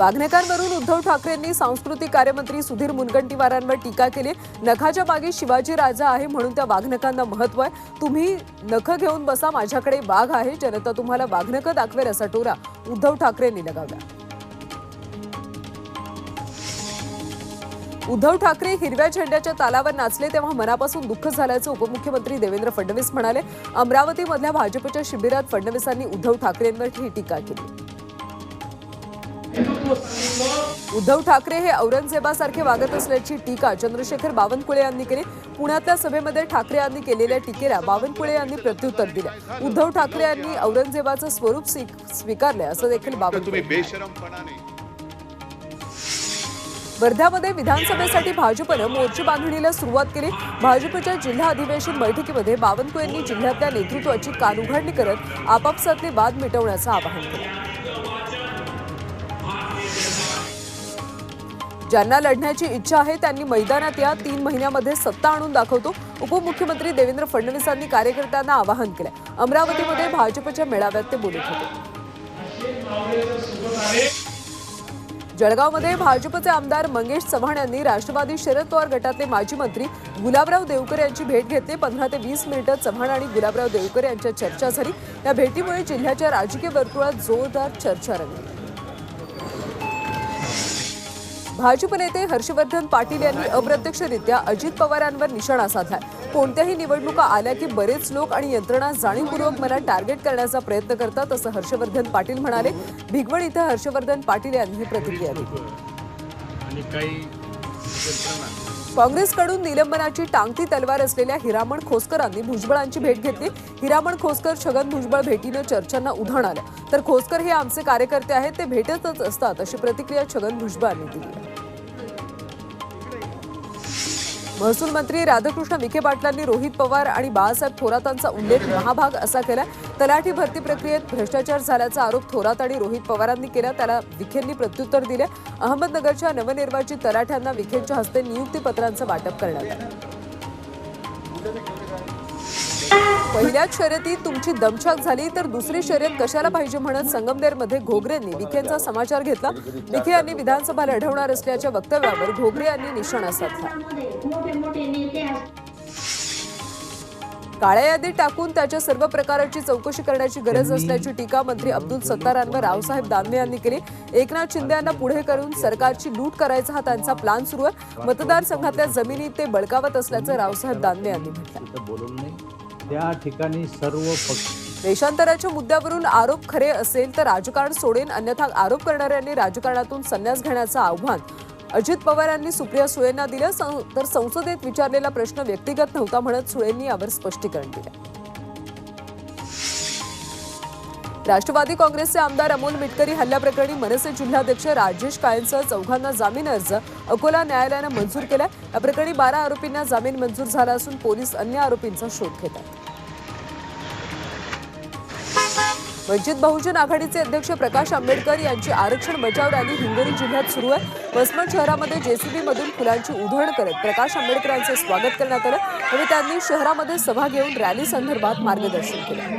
वाघनेकांवरून उद्धव ठाकरेंनी सांस्कृतिक कार्यमंत्री सुधीर मुनगंटीवारांवर टीका केली. नखाच्या मागे शिवाजी राजा आहे म्हणून त्या वाघनकांना महत्त्व आहे. तुम्ही नख घेऊन बसा माझ्याकडे वाघ आहे जनता तुम्हाला वाघनकं दाखवेल असा टोरा उद्धव ठाकरेंनी लगावला. उद्धव ठाकरे हिरव्या झेंड्याच्या तालावर नाचले तेव्हा मनापासून दुःख झाल्याचं उपमुख्यमंत्री देवेंद्र फडणवीस म्हणाले. अमरावतीमधल्या भाजपच्या शिबिरात फडणवीसांनी उद्धव ठाकरेंवर ही टीका केली. उद्धव ठाकरे हे औरंगजेबासारखे वागत असल्याची टीका चंद्रशेखर बावनकुळे यांनी केली. पुण्यातल्या सभेमध्ये ठाकरे यांनी केलेल्या टीकेला बावनकुळे यांनी प्रत्युत्तर दिलं. उद्धव ठाकरे यांनी औरंगजेबाचं स्वरूप स्वी- स्वीकारलंय असं देखील बावनकुळे वर्ध्यामध्ये विधानसभेसाठी भाजपनं मोर्चे बांधणीला सुरुवात केली. भाजपच्या जिल्हा अधिवेशन बैठकीमध्ये बावनकुळेंनी जिल्ह्यातल्या नेतृत्वाची कानउघाडणी करत आपापसातले वाद मिटवण्याचं आवाहन केलं. ज्यांना लढण्याची इच्छा आहे त्यांनी मैदानात या तीन महिन्यामध्ये सत्ता आणून दाखवतो. उपमुख्यमंत्री देवेंद्र फडणवीसांनी कार्यकर्त्यांना आवाहन केलं अमरावतीमध्ये भाजपच्या मेळाव्यात ते बोलत होते. जळगावमध्ये भाजपचे आमदार मंगेश चव्हाण यांनी राष्ट्रवादी शरद पवार गटातले माजी मंत्री गुलाबराव देवकर यांची भेट घेतली. पंधरा ते वीस मिनिटं चव्हाण आणि गुलाबराव देवकर यांच्या चर्चा झाली. या भेटीमुळे जिल्ह्याच्या राजकीय वर्तुळात जोरदार चर्चा रंगली. भाजप नेते हर्षवर्धन पाटील यांनी अप्रत्यक्षरित्या अजित पवारांवर निशाणा साधलाय. कोणत्याही निवडणुका आल्या की बरेच लोक आणि यंत्रणा जाणीवपूर्वक मला टार्गेट करण्याचा प्रयत्न करतात असं हर्षवर्धन पाटील म्हणाले. भिगवण इथं हर्षवर्धन पाटील यांनी ही प्रतिक्रिया दिली. काँग्रेसकडून निलंबनाची टांगती तलवार असलेल्या हिरामण खोसकरांनी भुजबळांची भेट घेतली. हिरामण खोसकर छगन भुजबळ भेटीनं चर्चांना उधाण आलं. तर खोसकर हे आमचे कार्यकर्ते आहेत ते भेटतच असतात अशी प्रतिक्रिया छगन भुजबळांनी दिली. महसूल मंत्री राधाकृष्ण विखे पाटलांनी रोहित पवार आणि बाळासाहेब थोरातांचा उल्लेख महाभाग असा केला. तलाठी भरती प्रक्रियेत भ्रष्टाचार झाल्याचा आरोप थोरात आणि रोहित पवारांनी केला. त्याला विखेंनी प्रत्युत्तर दिले. अहमदनगरच्या नवनिर्वाचित तलाठ्यांना विखेंच्या हस्ते नियुक्तीपत्रांचं वाटप करण्यात आलं. पहिल्याच शर्यतीत तुमची दमछाक झाली तर दुसरी शर्यत कशाला पाहिजे म्हणत संगमनेरमध्ये घोगरेंनी विखेंचा समाचार घेतला. विखे यांनी विधानसभा लढवणार असल्याच्या वक्तव्यावर घोगरे यांनी निशाणा साधला. मोठे मोठे नेते असतात काळ्या यादीत टाकून त्याच्या सर्व प्रकाराची चौकशी करण्याची गरज असल्याची टीका मंत्री अब्दुल सत्तारांवर रावसाहेब दानवे यांनी केली. एकनाथ शिंदे यांना पुढे करून सरकारची लूट करायचा हा त्यांचा प्लान सुरू आहे. मतदारसंघातल्या जमिनी ते बळकावत असल्याचं रावसाहेब दानवे यांनी म्हटलं त्या ठिकाणी सर्व पक्ष देशांतराच्या मुद्द्यावरून आरोप खरे असेल तर राजकारण सोडेन अन्यथा आरोप करणाऱ्यांनी राजकारणातून संन्यास घेण्याचं आव्हान. अजित पवार यांनी सुप्रिया सुळेंना दिलं. तर संसदेत विचारलेला प्रश्न व्यक्तिगत नव्हता म्हणत सुळेंनी यावर स्पष्टीकरण दिलं. राष्ट्रवादी काँग्रेसचे आमदार अमोल मिटकरी हल्ल्याप्रकरणी मनसे जिल्हाध्यक्ष राजेश काळेंसह चौघांना जामीन अर्ज. अकोला न्यायालयानं मंजूर केला या प्रकरणी बारा आरोपींना जामीन मंजूर झाला असून पोलीस अन्य आरोपींचा शोध घेत वंचित बहुजन आघाडीचे अध्यक्ष प्रकाश आंबेडकर यांची आरक्षण बचाव रॅली हिंगोली जिल्ह्यात सुरू आहे. वसमत शहरामध्ये जेसीबी मधून फुलांची उधळण करत प्रकाश आंबेडकरांचे स्वागत करण्यात आलं. आणि त्यांनी शहरामध्ये सभा घेऊन रॅली संदर्भात मार्गदर्शन केलं.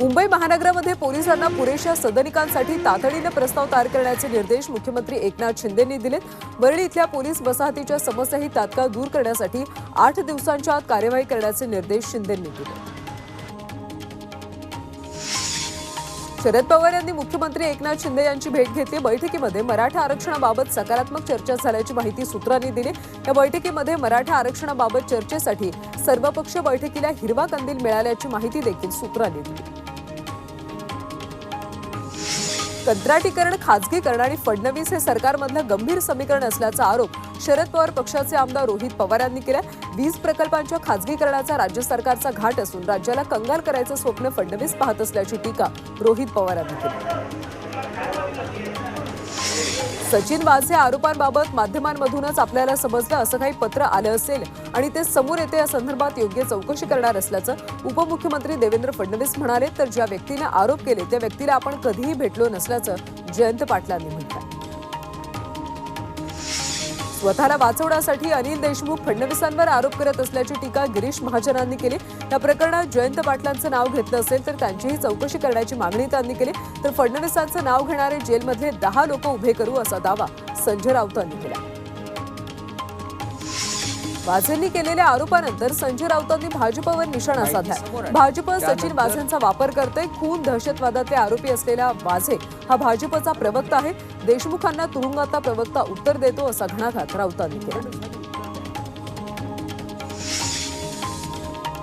मुंबई महानगरामध्ये पोलिसांना पुरेशा सदनिकांसाठी तातडीनं प्रस्ताव तयार करण्याचे निर्देश मुख्यमंत्री एकनाथ शिंदेंनी दिलेत. वरळी इथल्या पोलीस वसाहतीच्या समस्याही तात्काळ दूर करण्यासाठी आठ दिवसांच्या आत कार्यवाही करण्याचे निर्देश शिंदेंनी दिले. शरद पवार यांनी मुख्यमंत्री एकनाथ शिंदे यांची भेट घेतली. बैठकीमध्ये मराठा आरक्षणाबाबत सकारात्मक चर्चा झाल्याची माहिती सूत्रांनी दिली. या बैठकीमध्ये मराठा आरक्षणाबाबत चर्चेसाठी सर्वपक्ष बैठकीला हिरवा कंदील मिळाल्याची माहिती देखील सूत्रांनी दिली. कंत्राटीकरण खाजगीकरण आणि फडणवीस हे सरकारमधलं गंभीर समीकरण असल्याचा आरोप शरद पवार पक्षाचे आमदार रोहित पवार यांनी केला वीज प्रकल्पांच्या खाजगीकरणाचा राज्य सरकारचा घाट असून राज्याला कंगाल करायचं स्वप्न फडणवीस पाहत असल्याची टीका रोहित पवार यांनी केली. सचिन वाझे आरोपांबाबत माध्यमांमधूनच आपल्याला समजलं असं काही पत्र आलं असेल आणि ते समोर येते या संदर्भात योग्य चौकशी करणार असल्याचं उपमुख्यमंत्री देवेंद्र फडणवीस म्हणाले. तर ज्या व्यक्तीने आरोप केले त्या व्यक्तीला आपण कधीही भेटलो नसल्याचं जयंत पाटलांनी म्हटलं. स्वतःला वाचवण्यासाठी अनिल देशमुख फडणवीसांवर आरोप करत असल्याची टीका गिरीश महाजनांनी केली. या प्रकरणात जयंत पाटलांचं नाव घेतलं असेल तर त्यांचीही चौकशी करण्याची मागणी त्यांनी केली. तर फडणवीसांचं नाव घेणारे जेलमधले दहा लोक उभे करू असा दावा संजय राऊतांनी केला. वाझेंनी केलेल्या आरोपानंतर संजय राऊतांनी भाजपवर निशाणा साधलाय. भाजप सचिन वाझेंचा वापर करते खून दहशतवादातले आरोपी असलेला वाझे हा भाजपचा प्रवक्ता आहे. देशमुखांना तुरुंगातला प्रवक्ता उत्तर देतो असा घणाघात राऊतांनी केला.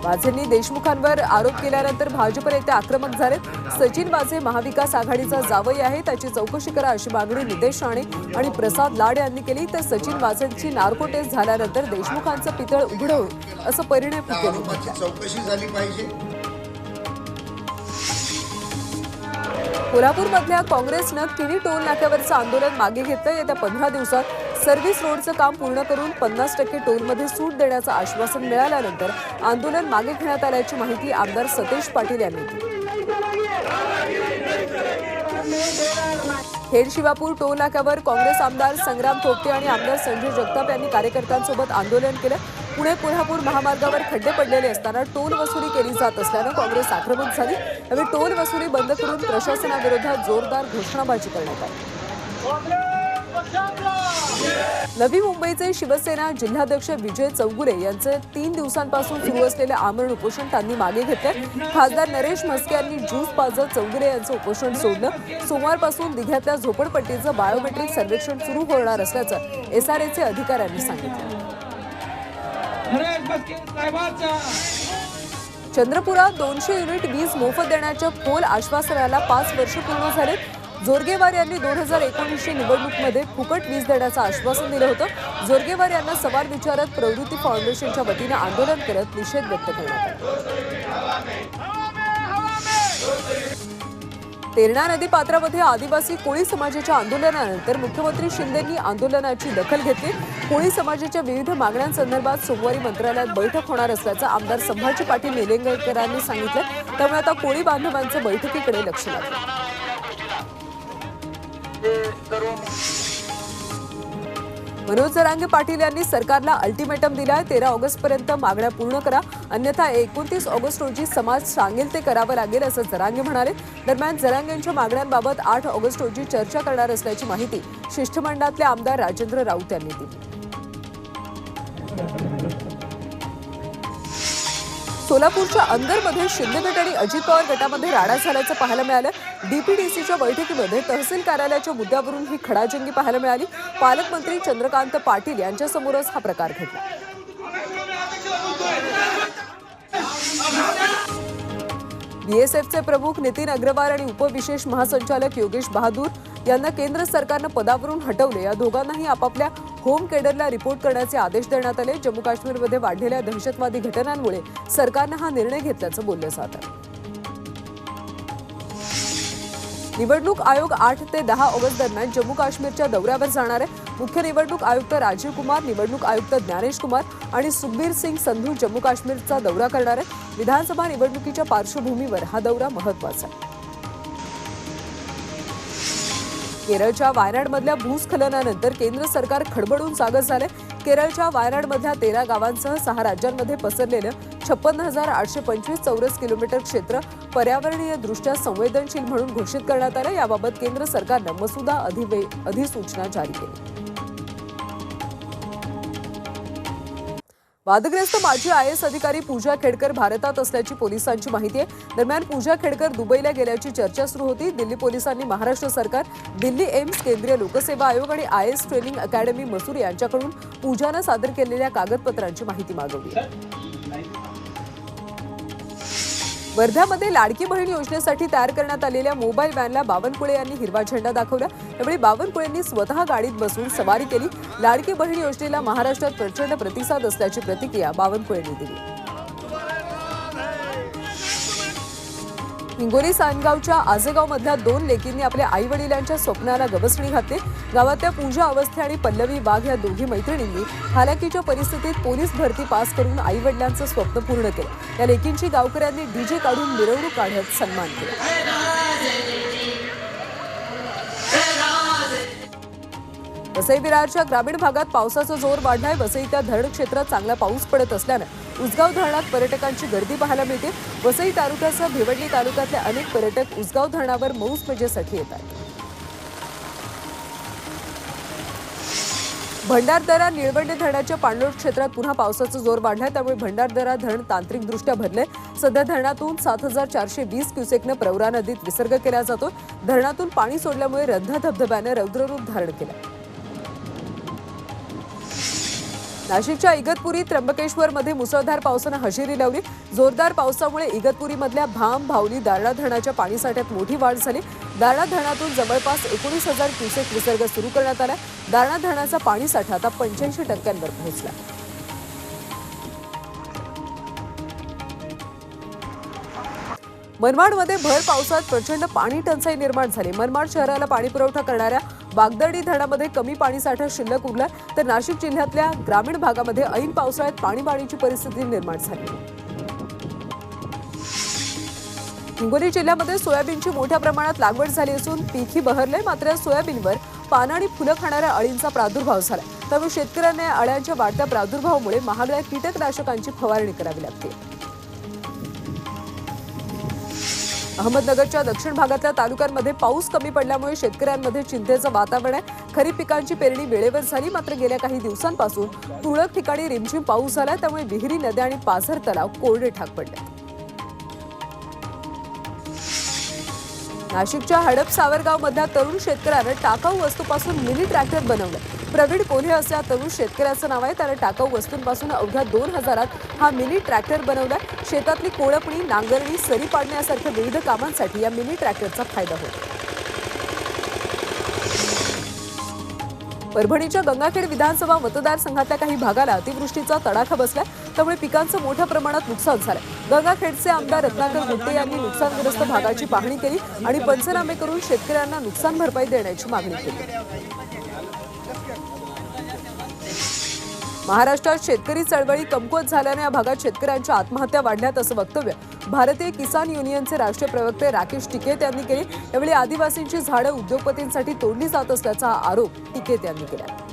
वाझेंनी देशमुखांवर आरोप केल्यानंतर भाजप नेते आक्रमक झाले सचिन वाझे महाविकास आघाडीचा जावई आहे त्याची चौकशी करा अशी मागणी नितेश राणे आणि प्रसाद लाड यांनी केली. तर सचिन वाझेंची नार्को टेस्ट झाल्यानंतर देशमुखांचं पितळ उघड होईल असं परिणय चौकशी झाली पाहिजे. कोल्हापूरमधल्या काँग्रेसनं किणी टोल नाक्यावरचं आंदोलन मागे घेतलं. येत्या पंधरा दिवसात सर्व्हिस रोडचं काम पूर्ण करून पन्नास टक्के टोलमध्ये सूट देण्याचं आश्वासन मिळाल्यानंतर आंदोलन मागे घेण्यात आल्याची माहिती आमदार सतेज पाटील यांनी दिली. खेड शिवापूर टोल नाक्यावर काँग्रेस आमदार संग्राम थोपटे आणि आमदार संजय जगताप यांनी कार्यकर्त्यांसोबत आंदोलन केलं. पुणे कोल्हापूर महामार्गावर खड्डे पडलेले असताना टोल वसुली केली जात असल्यानं काँग्रेस आक्रमक झाली. यावेळी टोल वसुली बंद करून प्रशासनाविरोधात जोरदार घोषणाबाजी करण्यात आली. नवी मुंबईचे शिवसेना जिल्हाध्यक्ष विजय चौगुले यांचे तीन दिवसांपासून सुरू असलेले आमरण उपोषण त्यांनी मागे घेतले खासदार नरेश म्हस्के यांनी ज्यूस पाजत चौगुले यांचं उपोषण सोडलं. सोमवारपासून दिघ्यातल्या झोपडपट्टीचं बायोमेट्रिक सर्वेक्षण सुरू होणार असल्याचं एसआरएचे अधिकाऱ्यांनी सांगितलं. चंद्रपुरात दोनशे युनिट वीज मोफत देण्याच्या खोल आश्वासनाला पाच वर्ष पूर्ण झाले जोरगेवार यांनी दोन हजार एकोणीसशे निवडणूकमध्ये फुकट वीज देण्याचं आश्वासन दिलं होतं. जोरगेवार यांना सवाल विचारत प्रवृत्ती फाउंडेशनच्या वतीनं आंदोलन करत निषेध व्यक्त करण्यात आला. तेरणा नदी पात्रामध्ये आदिवासी कोळी समाजाच्या आंदोलनानंतर मुख्यमंत्री शिंदेंनी आंदोलनाची दखल घेतली. कोळी समाजाच्या विविध मागण्यांसंदर्भात सोमवारी मंत्रालयात बैठक होणार असल्याचं आमदार संभाजी पाटील निलंगेकरांनी सांगितलं. त्यामुळे आता कोळी बांधवांचं बैठकीकडे लक्ष लागलं. मनोज जरांगे पाटील यांनी सरकारला अल्टिमेटम दिलाय. तेरा ऑगस्ट पर्यंत मागण्या पूर्ण करा. अन्यथा एकोणतीस ऑगस्ट रोजी समाज सांगेल ते करावं लागेल असं जरांगे म्हणाले. दरम्यान जरांगेंच्या मागण्यांबाबत आठ ऑगस्ट रोजी चर्चा करणार असल्याची माहिती शिष्टमंडळातले आमदार राजेंद्र राऊत यांनी दिली. सोलापूरच्या अंदरमध्ये शिंदे गट आणि अजित पवार गटामध्ये राडा झाल्याचं पाहायला मिळालं. डीपीडीसीच्या बैठकीमध्ये तहसील कार्यालयाच्या मुद्द्यावरून ही खडाजंगी पाहायला मिळाली. पालकमंत्री चंद्रकांत पाटील यांच्यासमोरच हा प्रकार घडला. बीएसएफचे प्रमुख नितीन अग्रवाल आणि उपविशेष महासंचालक योगेश बहादूर यांना केंद्र सरकारनं पदावरून हटवले. या दोघांनाही आपापल्या होम केडरला रिपोर्ट करण्याचे आदेश देण्यात आले. जम्मू काश्मीरमध्ये वाढलेल्या दहशतवादी घटनांमुळे सरकारनं हा निर्णय घेतल्याचं बोललं जात निवडणूक आयोग आठ ते दहा ऑगस्ट दरम्यान जम्मू काश्मीरच्या दौऱ्यावर जाणार आहे. मुख्य निवडणूक आयुक्त राजीव कुमार निवडणूक आयुक्त ज्ञानेश कुमार आणि सुखबीर सिंग संधू जम्मू काश्मीरचा दौरा करणार आहेत. विधानसभा निवडणुकीच्या पार्श्वभूमीवर हा दौरा महत्त्वाचा आहे. केरळच्या वायनाडमधल्या भूस्खलनानंतर केंद्र सरकार खडबडून जागं झालंय. केरळच्या वायनाडमधल्या तेरा गावांसह सहा राज्यांमध्ये पसरलेलं छप्पन्न हजार आठशे पंचवीस चौरस किलोमीटर क्षेत्र पर्यावरणीय दृष्ट्या संवेदनशील म्हणून घोषित करण्यात आलं. याबाबत केंद्र सरकारनं मसुदा अधिवे अधिसूचना जारी केली. वादग्रस्त माजी आय एस अधिकारी पूजा खेडकर भारतात असल्याची पोलिसांची माहिती आहे. दरम्यान पूजा खेडकर दुबईला गेल्याची चर्चा सुरू होती. दिल्ली पोलिसांनी महाराष्ट्र सरकार दिल्ली एम्स केंद्रीय लोकसेवा आयोग आणि आय एस ट्रेनिंग अकॅडमी मसूर यांच्याकडून पूजानं सादर केलेल्या कागदपत्रांची माहिती मागवली आहे. वर्ध्यामध्ये लाडकी बहीण योजनेसाठी तयार करण्यात आलेल्या मोबाईल व्हॅनला बावनकुळे यांनी हिरवा झेंडा दाखवला. त्यावेळी बावनकुळेंनी स्वतः गाडीत बसून सवारी केली. लाडकी बहीण योजनेला महाराष्ट्रात प्रचंड प्रतिसाद असल्याची प्रतिक्रिया बावनकुळेंनी दिली. हिंगोली सानगावच्या आजेगाव मधल्या दोन लेकींनी आपल्या आई वडिलांच्या स्वप्नाला गवसणी घातली. गावातल्या पूजा अवस्थे आणि पल्लवी वाघ या दोघी मैत्रिणींनी हालाकीच्या परिस्थितीत पोलीस भरती पास करून आई वडिलांचं स्वप्न पूर्ण केलं. या लेकींची गावकऱ्यांनी डीजे काढून मिरवणूक काढत सन्मान केला. वसई विरारच्या ग्रामीण भागात पावसाचा जोर वाढलाय. वसईच्या धरण क्षेत्रात चांगला पाऊस पडत असल्यानं उसगाव धरणात पर्यटकांची गर्दी पाहायला मिळते. वसई तालुक्यासह भिवंडी तालुक्यातले अनेक पर्यटक उसगाव धरणावर मौज मजेसाठी येतात. भंडारदरा निळवंडे धरणाच्या पाणलोट क्षेत्रात पुन्हा पावसाचा जोर वाढलाय. त्यामुळे भंडारदरा धरण तांत्रिकदृष्ट्या भरले सध्या धरणातून सात हजार चारशे वीस क्युसेकनं प्रवरा नदीत विसर्ग केला जातो धरणातून पाणी सोडल्यामुळे रंधा धबधब्यानं रौद्ररूप धारण केलं नाशिकच्या इगतपुरी त्र्यंबकेश्वर मध्ये मुसळधार पावसानं हजेरी लावली. जोरदार पावसामुळे इगतपुरीमधल्या भाम भावली दारणा धरणाच्या पाणीसाठ्यात मोठी वाढ झाली. दारणा धरणातून जवळपास एकोणीस हजार क्युसेक विसर्ग सुरू करण्यात आला. दारणा धरणाचा पाणीसाठा आता पंच्याऐंशी टक्क्यांवर पोहोचला. मनमाडमध्ये भर पावसात प्रचंड पाणी टंचाई निर्माण झाली. मनमाड शहराला पाणीपुरवठा करणाऱ्या बागदर्डी धरणामध्ये कमी पाणीसाठा शिल्लक उरला तर नाशिक जिल्ह्यातल्या ग्रामीण भागामध्ये ऐन पावसाळ्यात पाणीबाणीची परिस्थिती निर्माण झाली. हिंगोली जिल्ह्यामध्ये सोयाबीनची मोठ्या प्रमाणात लागवड झाली असून पीकही बहरले मात्र सोयाबीनवर पानं आणि फुलं खाणाऱ्या अळींचा प्रादुर्भाव झाला त्यामुळे शेतकऱ्यांना या अळ्यांच्या वाढत्या प्रादुर्भावामुळे महागड्या कीटकनाशकांची फवारणी करावी लागते. अहमदनगरच्या दक्षिण भागातल्या तालुक्यांमध्ये पाऊस कमी पडल्यामुळे शेतकऱ्यांमध्ये चिंतेचं वातावरण आहे. खरीप पिकांची पेरणी वेळेवर झाली मात्र गेल्या काही दिवसांपासून तुरळक ठिकाणी रिमझिम पाऊस झाला त्यामुळे विहिरी नद्या आणि पाझर तलाव कोरडे ठाक पडले. नाशिकच्या हडप सावरगाव मधल्या तरुण शेतकऱ्यानं टाकाऊ वस्तूपासून मिनी ट्रॅक्टर बनवलं. प्रवीण कोल्हे असं या तरुण शेतकऱ्याचं नाव आहे. त्याने टाकाऊ वस्तूंपासून अवघ्या दोन हजारात हा मिनी ट्रॅक्टर बनवला शेतातली कोळपणी नांगरणी सरी पाडणे यासारख्या विविध कामांसाठी या मिनी ट्रॅक्टरचा फायदा होतो. परभणीच्या गंगाखेड विधानसभा मतदारसंघातल्या काही भागाला अतिवृष्टीचा तडाखा बसला त्यामुळे पिकांचं मोठ्या प्रमाणात नुकसान झालं गंगाखेडचे आमदार रत्नाकर गुट्टे यांनी नुकसानग्रस्त भागाची पाहणी केली आणि पंचनामे करून शेतकऱ्यांना नुकसान भरपाई देण्याची मागणी केली. महाराष्ट्रात शेतकरी चळवळी कमकुवत झाल्याने या भागात शेतकऱ्यांच्या आत्महत्या वाढल्यात असं वक्तव्य भारतीय किसान युनियनचे राष्ट्रीय प्रवक्ते राकेश टिकेत यांनी केले. यावेळी आदिवासींची झाडं उद्योगपतींसाठी तोडली जात असल्याचा आरोप टिकेत यांनी केला.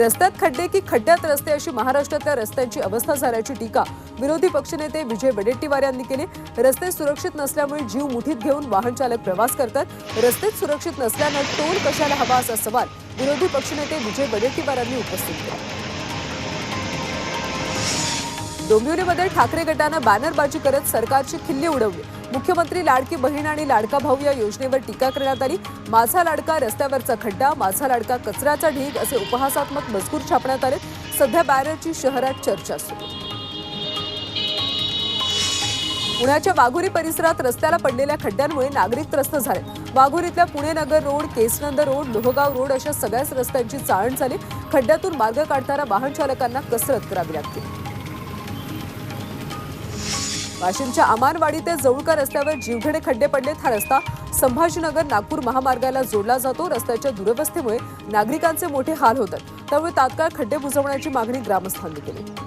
रस्त्यात खड्डे की खड्ड्यात रस्ते अशी महाराष्ट्रातल्या रस्त्यांची अवस्था झाल्याची टीका विरोधी पक्षनेते विजय वडेट्टीवार यांनी केली. रस्ते सुरक्षित नसल्यामुळे जीव मुठीत घेऊन वाहन चालक प्रवास करतात. रस्तेच सुरक्षित नसल्यानं टोल कशाला हवा असा सवाल विरोधी पक्षनेते विजय वडेट्टीवार यांनी उपस्थित केला. डोंबिवलीमध्ये ठाकरे गटानं बॅनरबाजी करत सरकारची खिल्ली उडवली. मुख्यमंत्री लाडकी बहीण आणि लाडका भाऊ या योजनेवर टीका करण्यात आली. माझा लाडका रस्त्यावरचा खड्डा माझा लाडका कचऱ्याचा ढीग असे उपहासात्मक मजकूर छापण्यात आले. सध्या बॅनरची शहरात चर्चा सुरू. पुण्याच्या वाघोरी परिसरात रस्त्याला पडलेल्या खड्ड्यांमुळे नागरिक त्रस्त झाले. वाघोरीतल्या Pune Nagar road Kesnand road Lohegaon road अशा सगळ्याच रस्त्यांची चाळण झाली. खड्ड्यातून मार्ग काढताना वाहन चालकांना कसरत करावी लागते. वाशिमच्या अमानवाडी ते जवळका रस्त्यावर जीवघेणे खड्डे पडलेत. हा रस्ता संभाजीनगर नागपूर महामार्गाला जोडला जातो. रस्त्याच्या दुरवस्थेमुळे नागरिकांचे मोठे हाल होतात. त्यामुळे तात्काळ खड्डे बुजवण्याची मागणी ग्रामस्थांनी केली.